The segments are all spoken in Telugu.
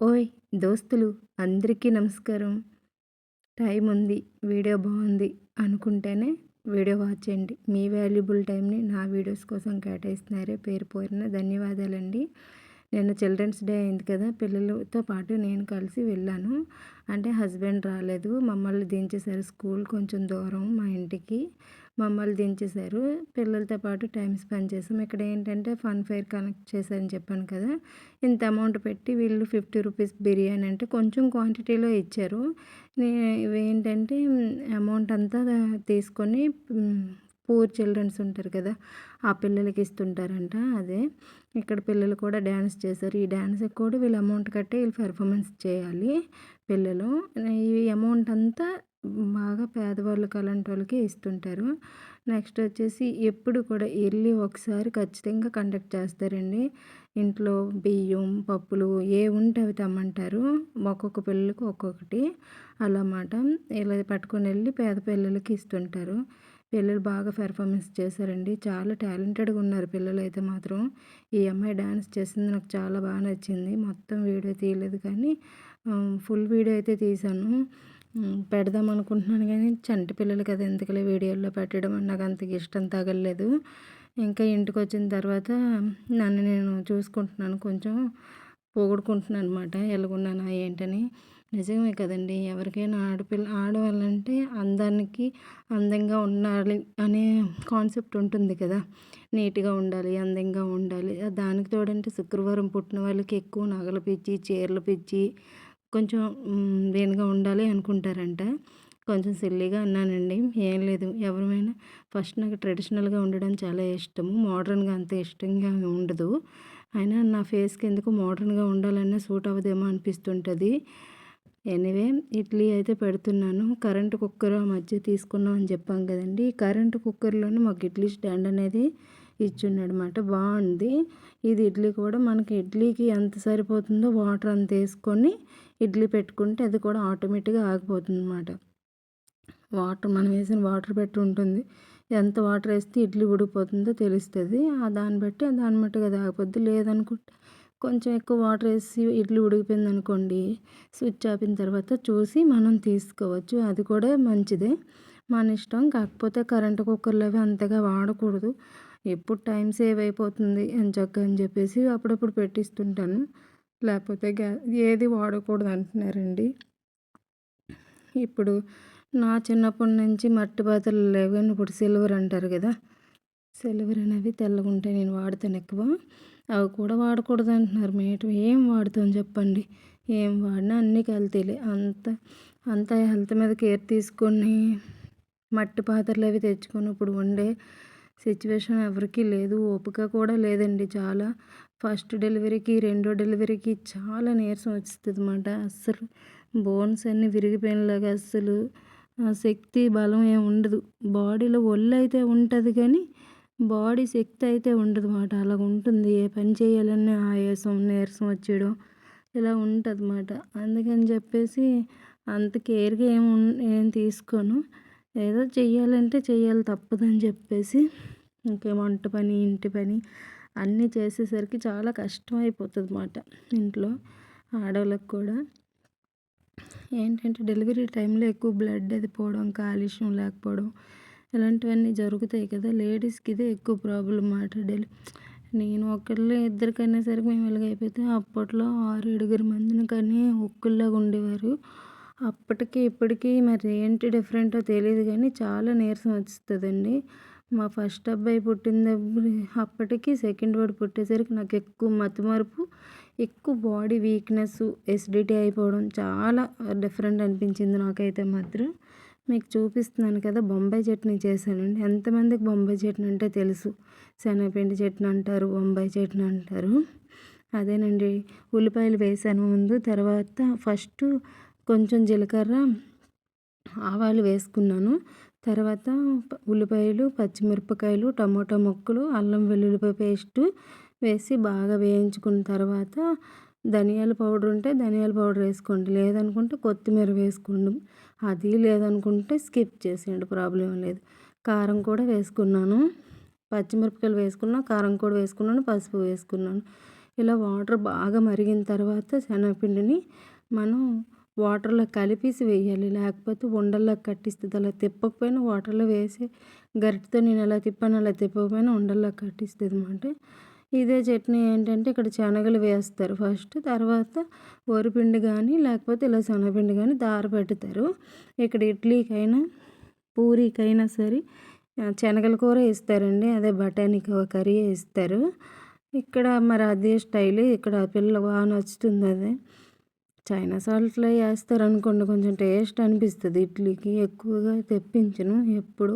ఓయ్ దోస్తులు అందరికీ నమస్కారం. టైం ఉంది వీడియో బాగుంది అనుకుంటేనే వీడియో వాచ్ చేయండి. మీ వాల్యుబుల్ టైంని నా వీడియోస్ కోసం కేటాయిస్తున్నారే పేరు పోరిన ధన్యవాదాలండి. నిన్న చిల్డ్రన్స్ డే అయింది కదా పిల్లలతో పాటు నేను కలిసి వెళ్ళాను. అంటే హస్బెండ్ రాలేదు మమ్మల్ని దించేశారు స్కూల్ కొంచెం దూరం మా ఇంటికి. మమ్మల్ని దించేశారు. పిల్లలతో పాటు టైం స్పెండ్ చేసాం ఇక్కడ ఏంటంటే ఫన్ ఫైర్ కనెక్ట్ చేశారని చెప్పాను కదా. ఇంత అమౌంట్ పెట్టి వీళ్ళు ఫిఫ్టీ రూపీస్ బిర్యానీ అంటే కొంచెం క్వాంటిటీలో ఇచ్చారు. ఏంటంటే అమౌంట్ అంతా తీసుకొని పూర్ చిల్డ్రన్స్ ఉంటారు కదా ఆ పిల్లలకి ఇస్తుంటారంట అదే. ఇక్కడ పిల్లలు కూడా డ్యాన్స్ చేశారు. ఈ డ్యాన్స్కి కూడా వీళ్ళు అమౌంట్ కట్టి వీళ్ళు పెర్ఫార్మెన్స్ చేయాలి పిల్లలు. ఈ అమౌంట్ అంతా బాగా పేదవాళ్ళకి అలాంటి వాళ్ళకి ఇస్తుంటారు. నెక్స్ట్ వచ్చేసి ఎప్పుడు కూడా వెళ్ళి ఒకసారి ఖచ్చితంగా కండక్ట్ చేస్తారండి. ఇంట్లో బియ్యం పప్పులు ఏ ఉంటే అవి తెమ్మంటారు. ఒక్కొక్క పిల్లలకు ఒక్కొక్కటి అలా మాట ఇలా పట్టుకొని వెళ్ళి పేద పిల్లలకి ఇస్తుంటారు. పిల్లలు బాగా పెర్ఫార్మెన్స్ చేశారండి. చాలా టాలెంటెడ్గా ఉన్నారు పిల్లలు అయితే మాత్రం. ఈ అమ్మాయి డ్యాన్స్ చేసింది నాకు చాలా బాగా నచ్చింది. మొత్తం వీడియో తీయలేదు కానీ ఫుల్ వీడియో అయితే తీశాను. పెడదాం అనుకుంటున్నాను కానీ చంటి పిల్లలు కదా ఎందుకలే వీడియోలో పెట్టడం నాకు అంత ఇష్టం తగలలేదు. ఇంకా ఇంటికి వచ్చిన తర్వాత నన్ను నేను చూసుకుంటున్నాను కొంచెం పొగుడుకుంటున్నాను అనమాట ఎలాగున్నానా ఏంటని. నిజమే కదండి ఎవరికైనా ఆడపిల్ల ఆడవాళ్ళంటే అందానికి అందంగా ఉండాలి అనే కాన్సెప్ట్ ఉంటుంది కదా. నీట్గా ఉండాలి అందంగా ఉండాలి. దానికి తోడంటే శుక్రవారం పుట్టిన వాళ్ళకి ఎక్కువ నగలు పిచ్చి చీరలు పిచ్చి కొంచెం దీనిగా ఉండాలి అనుకుంటారంట. కొంచెం సిల్లీగా అన్నానండి. ఏం లేదు. ఎవరిమైనా ఫస్ట్ నాకు ట్రెడిషనల్గా ఉండడం చాలా ఇష్టము. మోడర్న్గా అంత ఇష్టంగా ఉండదు. అయినా నా ఫేస్కి ఎందుకు మోడర్న్గా ఉండాలన్నా సూట్ అవ్వదేమో అనిపిస్తుంటుంది. ఎనీవే ఇడ్లీ అయితే పెడుతున్నాను. కరెంటు కుక్కర్ ఆ మధ్య తీసుకున్నాం అని చెప్పాం కదండి. ఈ కరెంటు కుక్కర్లోనే మాకు ఇడ్లీ స్టాండ్ అనేది ఇచ్చిండనమాట బాగుంది. ఇది ఇడ్లీ కూడా మనకి ఇడ్లీకి ఎంత సరిపోతుందో వాటర్ అంత వేసుకొని ఇడ్లీ పెట్టుకుంటే అది కూడా ఆటోమేటిక్గా ఆగిపోతుంది అనమాట వాటర్ మనం వేసిన వాటర్ పెట్టి ఉంటుంది. ఎంత వాటర్ వేస్తే ఇడ్లీ ఉడికిపోతుందో తెలుస్తుంది. ఆ దాన్ని బట్టి దాన్ని మట్టుగా అది ఆగిపోద్ది. లేదనుకుంటే కొంచెం ఎక్కువ వాటర్ వేసి ఇడ్లీ ఉడికిపోయింది అనుకోండి స్విచ్ ఆపిన తర్వాత చూసి మనం తీసుకోవచ్చు. అది కూడా మంచిదే. మన ఇష్టం. కాకపోతే కరెంటు కుక్కర్లు అవి అంతగా వాడకూడదు. ఎప్పుడు టైం సేవ్ అయిపోతుంది అని చక్క అని చెప్పేసి అప్పుడప్పుడు పెట్టిస్తుంటాను. లేకపోతే గ్యా ఏది వాడకూడదు అంటున్నారండి. ఇప్పుడు నా చిన్నప్పటి నుంచి మట్టి పాత్రలు లేవు కానీ ఇప్పుడు సిల్వర్ అంటారు కదా సిల్వర్ అనేవి తెల్లగుంటాయి నేను వాడతాను ఎక్కువ. అవి కూడా వాడకూడదు అంటున్నారు. మేట ఏం వాడుతాం చెప్పండి. ఏం వాడినా అన్నీ కల్తీలే. అంత అంత హెల్త్ మీద కేర్ తీసుకొని మట్టి పాత్రలు అవి తెచ్చుకొని ఇప్పుడు వండే సిచ్యువేషన్ ఎవరికీ లేదు ఓపిక కూడా లేదండి చాలా. ఫస్ట్ డెలివరీకి రెండో డెలివరీకి చాలా నీరసం వస్తుంది అన్నమాట అస్సలు బోన్స్ అన్నీ విరిగిపోయినలాగా అస్సలు శక్తి బలం ఏమి ఉండదు. బాడీలో ఒళ్ళు అయితే ఉంటుంది కానీ బాడీ శక్తి అయితే ఉండదు మాట అలా ఉంటుంది. ఏ పని చేయాలన్నా ఆయాసం నీరసం వచ్చేయడం ఇలా ఉంటుంది అన్నమాట అందుకని చెప్పేసి అంత కేర్గా ఏం ఏం తీసుకోను. ఏదో చెయ్యాలంటే చెయ్యాలి తప్పదని చెప్పేసి ఇంకే వంట పని ఇంటి పని అన్నీ చేసేసరికి చాలా కష్టం అయిపోతుంది అన్నమాట ఇంట్లో ఆడవాళ్ళకి కూడా. ఏంటంటే డెలివరీ టైంలో ఎక్కువ బ్లడ్ అది పోవడం కాలుష్యం లేకపోవడం ఇలాంటివన్నీ జరుగుతాయి కదా. లేడీస్కి ఇదే ఎక్కువ ప్రాబ్లం మాట డెలి. నేను ఒకళ్ళు ఇద్దరికైనా సరికి మేము ఇలాగైపోతే అప్పట్లో ఆరు ఏడుగురు మందిని కానీ ఒక్కళ్ళగా ఉండేవారు. అప్పటికి ఇప్పటికీ మరి ఏంటి డిఫరెంటో తెలియదు కానీ చాలా నీరసం వస్తుందండి మా ఫస్ట్ అబ్బాయి పుట్టినప్పుడు అప్పటికి సెకండ్ వాడు పుట్టేసరికి నాకు ఎక్కువ మతిమరుపు ఎక్కువ బాడీ వీక్నెస్ ఎసిడిటీ అయిపోవడం చాలా డిఫరెంట్ అనిపించింది నాకైతే మాత్రం. మీకు చూపిస్తున్నాను కదా బొంబాయి చట్నీ చేశానండి. ఎంతమందికి బొంబాయి చట్నీ అంటే తెలుసు? శనగపిండి చట్నీ అంటారు బొంబాయి చట్నీ అంటారు. అదేనండి ఉల్లిపాయలు వేసాను ముందు తర్వాత ఫస్ట్ కొంచెం జీలకర్ర ఆవాలు వేసుకున్నాను. తర్వాత ఉల్లిపాయలు పచ్చిమిరపకాయలు టమోటా ముక్కలు అల్లం వెల్లుల్లిపాయ పేస్టు వేసి బాగా వేయించుకున్న తర్వాత ధనియాల పౌడర్ ఉంటే ధనియాల పౌడర్ వేసుకోండి. లేదనుకుంటే కొత్తిమీర వేసుకోండి. అది లేదనుకుంటే స్కిప్ చేసేయండి. ప్రాబ్లం లేదు. కారం కూడా వేసుకున్నాను. పచ్చిమిరపకాయలు వేసుకున్నా కారం కూడా వేసుకున్నాను పసుపు వేసుకున్నాను. ఇలా వాటర్ బాగా మరిగిన తర్వాత శనగపిండిని మనం వాటర్లో కలిపేసి వేయాలి. లేకపోతే ఉండల్లో కట్టిస్తుంది. అలా తిప్పకపోయినా వాటర్లో వేసి గరిటతో నేను ఎలా తిప్పాను అలా తిప్పకపోయినా ఉండల్లో కట్టిస్తుంది అనమాట ఇదే చట్నీ ఏంటంటే ఇక్కడ శనగలు వేస్తారు ఫస్ట్. తర్వాత వరిపిండి కానీ లేకపోతే ఇలా శనగపిండి కానీ దార పెడతారు. ఇక్కడ ఇడ్లీకైనా పూరికైనా సరే శనగల కూర ఇస్తారండి అదే బఠానీ కర్రీ ఇస్తారు ఇక్కడ మరి అదే స్టైల్. ఇక్కడ పిల్ల బాగా నచ్చుతుంది అదే. చైనా సాల్ట్లో వేస్తారు అనుకోండి కొంచెం టేస్ట్ అనిపిస్తుంది. ఇడ్లీకి ఎక్కువగా తెప్పించను ఎప్పుడు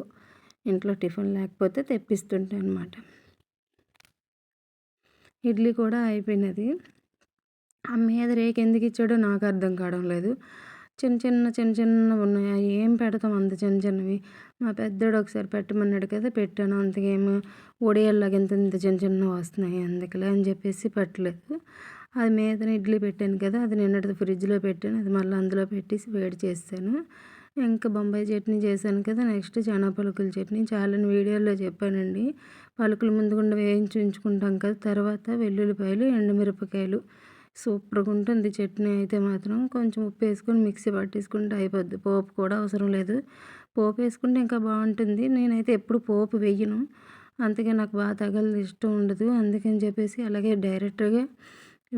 ఇంట్లో టిఫిన్ లేకపోతే తెప్పిస్తుంటాను అనమాట ఇడ్లీ కూడా అయిపోయినది. ఆ మీద రేక్ ఎందుకు ఇచ్చాడో నాకు అర్థం కావడం లేదు. చిన్న చిన్న చిన్న చిన్నవి ఉన్నాయి. ఏం పెడతాం అంత చిన్న చిన్నవి? మా పెద్దోడు ఒకసారి పెట్టమన్నాడు కదా పెట్టాను. అంతకేమో ఒడియల్లాగా ఇంత ఇంత చిన్న చిన్నవి వస్తున్నాయి అందుకలే అని చెప్పేసి పెట్టలేదు. అది మీద ఇడ్లీ పెట్టాను కదా అది నిన్నటిది ఫ్రిడ్జ్లో పెట్టాను అది మళ్ళీ అందులో పెట్టేసి వేడి చేస్తాను. ఇంకా బొంబాయి చట్నీ చేశాను కదా నెక్స్ట్ చనా పలుకుల చట్నీ. చాలా వీడియోలో చెప్పానండి. పలుకులు ముందుకుండా వేయించి ఉంచుకుంటాం కదా తర్వాత వెల్లుల్లిపాయలు ఎండుమిరపకాయలు. సూపర్గా ఉంటుంది చట్నీ అయితే మాత్రం. కొంచెం ఉప్పు వేసుకొని మిక్సీ పట్టేసుకుంటే అయిపోద్ది. పోపు కూడా అవసరం లేదు. పోపు వేసుకుంటే ఇంకా బాగుంటుంది. నేనైతే ఎప్పుడు పోపు వేయను. అందుకే నాకు బాగా తగలదు ఇష్టం ఉండదు. అందుకని చెప్పేసి అలాగే డైరెక్ట్గా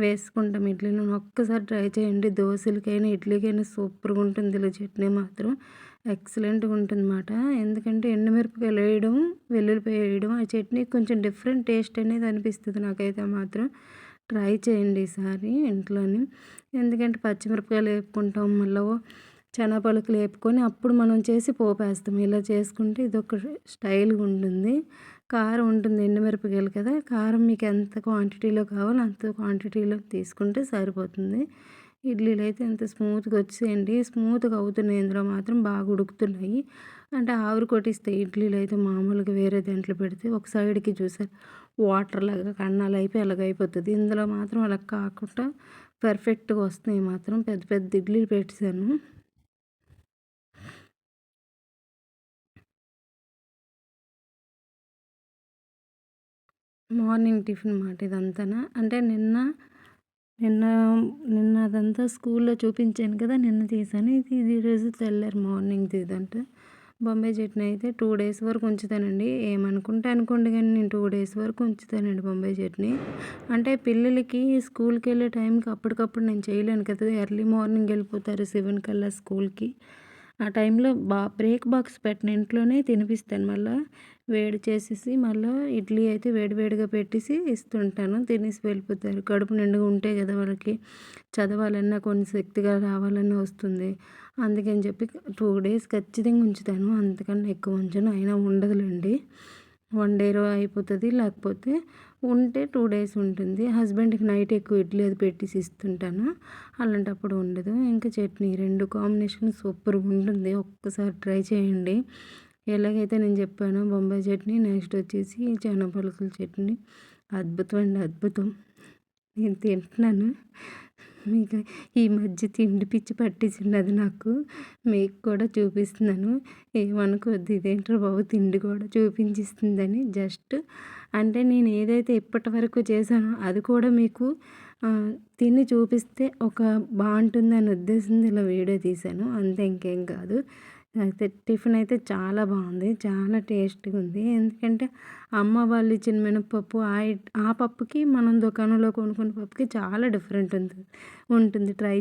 వేసుకుంటాం ఇడ్లీలో. ఒక్కసారి ట్రై చేయండి. దోశలకైనా ఇడ్లీకైనా సూపర్గా ఉంటుంది. ఇలా చట్నీ మాత్రం ఎక్సలెంట్గా ఉంటుందన్నమాట. ఎందుకంటే ఎండుమిరపకాయలు వేయడం వెల్లుల్లిపాయ వేయడం ఆ చట్నీ కొంచెం డిఫరెంట్ టేస్ట్ అనేది అనిపిస్తుంది నాకైతే మాత్రం. ట్రై చేయండి ఈసారి ఇంట్లోని. ఎందుకంటే పచ్చిమిరపకాయలు వేపుకుంటాం మళ్ళీ శనగపలుకులు వేపుకొని అప్పుడు మనం చేసి పోపేస్తాం. ఇలా చేసుకుంటే ఇది ఒక స్టైల్గా ఉంటుంది. కారం ఉంటుంది ఎండుమిరపకాయలు కదా. కారం మీకు ఎంత క్వాంటిటీలో కావాలో అంత క్వాంటిటీలో తీసుకుంటే సరిపోతుంది. ఇడ్లీలు అయితే ఎంత స్మూత్గా వచ్చేయండి. స్మూత్గా అవుతున్నాయి. ఇందులో మాత్రం బాగా ఉడుకుతున్నాయి. అంటే ఆవిరి కొట్టిస్తే ఇడ్లీలు అయితే మామూలుగా వేరే దాంట్లో పెడితే ఒక సైడ్కి చూసారు. వాటర్ లాగా కన్నాలు అయిపోయి అలాగ అయిపోతుంది. ఇందులో మాత్రం అలా కాకుండా పర్ఫెక్ట్గా వస్తున్నాయి మాత్రం. పెద్ద పెద్ద ఇడ్లీలు పెట్టాను మార్నింగ్ టిఫిన్ మాట ఇదంతా అంటే నిన్న నిన్న నిన్న అదంతా స్కూల్లో చూపించాను కదా నిన్న తీసాను. ఇది ఇది ఈరోజు తెల్లారు మార్నింగ్ ఇదంటే. బొంబాయి చట్నీ అయితే టూ డేస్ వరకు ఉంచుతానండి. ఏమనుకుంటే అనుకోండి కానీ నేను టూ డేస్ వరకు ఉంచుతానండి బొంబాయి చట్నీ. అంటే పిల్లలకి స్కూల్కి వెళ్ళే టైంకి అప్పటికప్పుడు నేను చేయలేను కదా ఎర్లీ మార్నింగ్ వెళ్ళిపోతారు సెవెన్ కల్లా స్కూల్కి. ఆ టైంలో బా బ్రేక్ బాక్స్ పెట్టిన ఇంట్లోనే తినిపిస్తాను మళ్ళీ. వేడి చేసేసి మళ్ళీ ఇడ్లీ అయితే వేడివేడిగా పెట్టేసి ఇస్తుంటాను. తినేసి వెళ్ళిపోతారు. కడుపు నిండుగా ఉంటే కదా వాళ్ళకి చదవాలన్నా కొన్ని శక్తిగా రావాలన్నా వస్తుంది. అందుకని చెప్పి టూ డేస్ ఖచ్చితంగా ఉంచుతాను. అంతకన్నా ఎక్కువ ఉంచను. అయినా ఉండదులేండి. వన్ డేలో అయిపోతుంది. లేకపోతే ఉంటే టూ డేస్ ఉంటుంది. హస్బెండ్కి నైట్ ఎక్కువ ఇడ్లీ అది పెట్టేసి ఇస్తుంటాను. అలాంటప్పుడు ఉండదు. ఇంకా చట్నీ రెండు కాంబినేషన్ సూపర్గా ఉంటుంది. ఒక్కసారి ట్రై చేయండి. ఎలాగైతే నేను చెప్పానో బొంబాయి చట్నీ నెక్స్ట్ వచ్చేసి పలుకుల చట్నీ. అద్భుతం అండి అద్భుతం. నేను తింటున్నాను. మీకు ఈ మధ్య తిండి పిచ్చి పట్టించింది అది నాకు. మీకు కూడా చూపిస్తున్నాను. ఏమనుకోద్ది ఇదేంటారు బాబు తిండి కూడా చూపించిస్తుందని జస్ట్ అంటే నేను ఏదైతే ఇప్పటి వరకు చేశానో అది కూడా మీకు తిని చూపిస్తే ఒక బాగుంటుందని ఉద్దేశంతో ఇలా వీడియో తీశాను. అంతే ఇంకేం కాదు. అయితే టిఫిన్ అయితే చాలా బాగుంది. చాలా టేస్ట్గా ఉంది ఎందుకంటే అమ్మ వాళ్ళు ఇచ్చిన మినపప్పు ఆ ఆ పప్పుకి మనం దుకాణంలో కొనుక్కున్న పప్పుకి చాలా డిఫరెంట్ ఉంటుంది ఉంటుంది. ట్రై